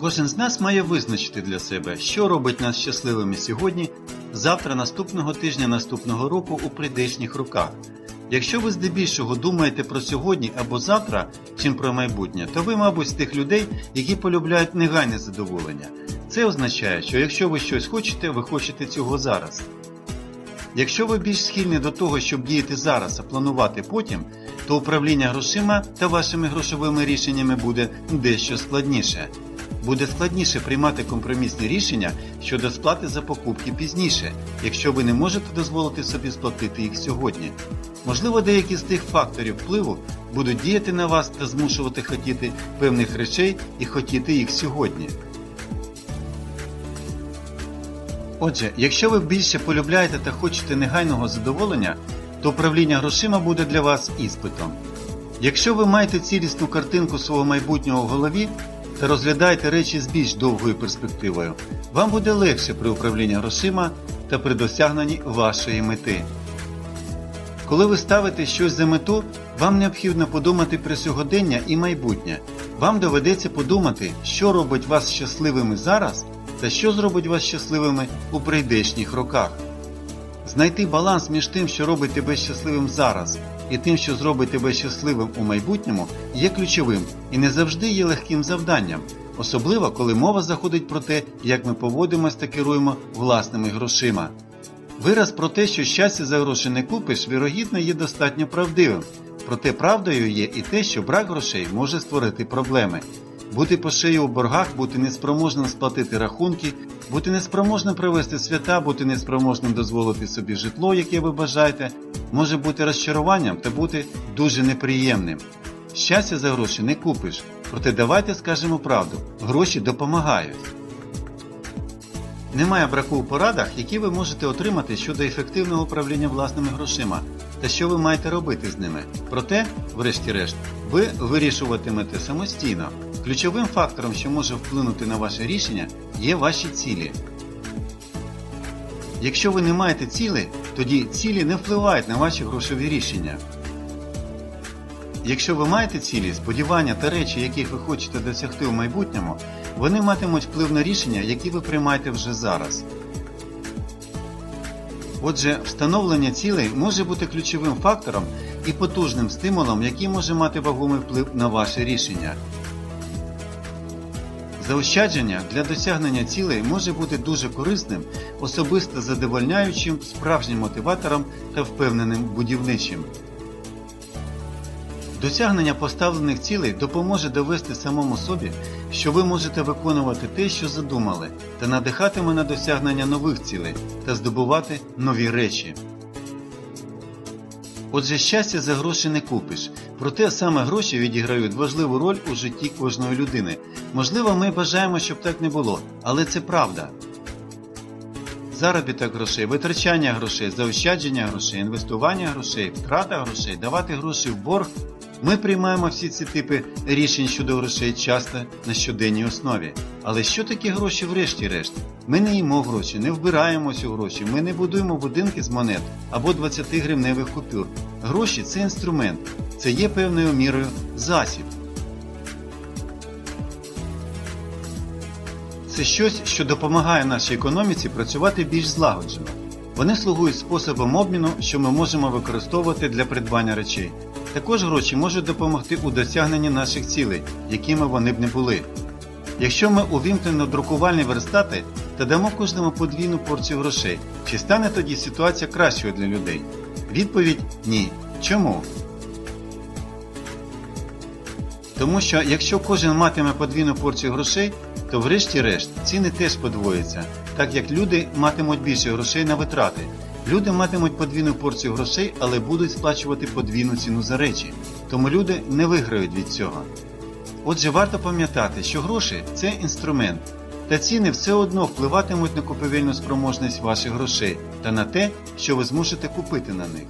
Кожен з нас має визначити для себе, що робить нас щасливими сьогодні, завтра, наступного тижня, наступного року у прийдешніх роках. Якщо ви здебільшого думаєте про сьогодні або завтра, чим про майбутнє, то ви, мабуть, з тих людей, які полюбляють негайне задоволення. Це означає, що якщо ви щось хочете, ви хочете цього зараз. Якщо ви більш схильні до того, щоб діяти зараз, а планувати потім, то управління грошима та вашими грошовими рішеннями буде дещо складніше. Буде складніше приймати компромісні рішення щодо сплати за покупки пізніше, якщо ви не можете дозволити собі сплатити їх сьогодні. Можливо, деякі з тих факторів впливу будуть діяти на вас та змушувати хотіти певних речей і хотіти їх сьогодні. Отже, якщо ви більше полюбляєте та хочете негайного задоволення, то управління грошима буде для вас іспитом. Якщо ви маєте цілісну картинку свого майбутнього в голові та розглядаєте речі з більш довгою перспективою, вам буде легше при управлінні грошима та при досягненні вашої мети. Коли ви ставите щось за мету, вам необхідно подумати про сьогодення і майбутнє. Вам доведеться подумати, що робить вас щасливими зараз та що зробить вас щасливими у прийдешніх роках. Знайти баланс між тим, що робить тебе щасливим зараз, і тим, що зробить тебе щасливим у майбутньому, є ключовим і не завжди є легким завданням, особливо коли мова заходить про те, як ми поводимось та керуємо власними грошима. Вираз про те, що щастя за гроші не купиш, вірогідно є достатньо правдивим. Проте правдою є і те, що брак грошей може створити проблеми. Бути по шию у боргах, бути неспроможним сплатити рахунки, бути неспроможним провести свята, бути неспроможним дозволити собі житло, яке ви бажаєте, може бути розчаруванням та бути дуже неприємним. Щастя за гроші не купиш, проте давайте скажемо правду, гроші допомагають. Немає браку у порадах, які ви можете отримати щодо ефективного управління власними грошима та що ви маєте робити з ними. Проте, врешті-решт, ви вирішуватимете самостійно. Ключовим фактором, що може вплинути на ваше рішення, є ваші цілі. Якщо ви не маєте цілей, тоді цілі не впливають на ваші грошові рішення. Якщо ви маєте цілі, сподівання та речі, яких ви хочете досягти у майбутньому, вони матимуть вплив на рішення, які ви приймаєте вже зараз. Отже, встановлення цілей може бути ключовим фактором і потужним стимулом, який може мати вагомий вплив на ваше рішення. Заощадження для досягнення цілей може бути дуже корисним, особисто задовольняючим, справжнім мотиватором та впевненим будівничим. Досягнення поставлених цілей допоможе довести самому собі, що ви можете виконувати те, що задумали, та надихатиме на досягнення нових цілей та здобувати нові речі. Отже, щастя за гроші не купиш, проте саме гроші відіграють важливу роль у житті кожної людини. Можливо, ми бажаємо, щоб так не було, але це правда. Заробіток грошей, витрачання грошей, заощадження грошей, інвестування грошей, втрата грошей, давати гроші в борг. Ми приймаємо всі ці типи рішень щодо грошей часто на щоденній основі. Але що таке гроші врешті-решт? Ми не їмо гроші, не вбираємось у гроші, ми не будуємо будинки з монет або 20 гривневих купюр. Гроші це інструмент, це є певною мірою засіб. Це щось, що допомагає нашій економіці працювати більш злагоджено. Вони слугують способом обміну, що ми можемо використовувати для придбання речей. Також гроші можуть допомогти у досягненні наших цілей, якими вони б не були. Якщо ми увімкнемо друкувальні верстати та дамо кожному подвійну порцію грошей, чи стане тоді ситуація кращою для людей? Відповідь ні. Чому? Тому що якщо кожен матиме подвійну порцію грошей, то врешті-решт ціни теж подвояться, так як люди матимуть більше грошей на витрати. Люди матимуть подвійну порцію грошей, але будуть сплачувати подвійну ціну за речі. Тому люди не виграють від цього. Отже, варто пам'ятати, що гроші це інструмент, та ціни все одно впливатимуть на купівельну спроможність ваших грошей та на те, що ви зможете купити на них.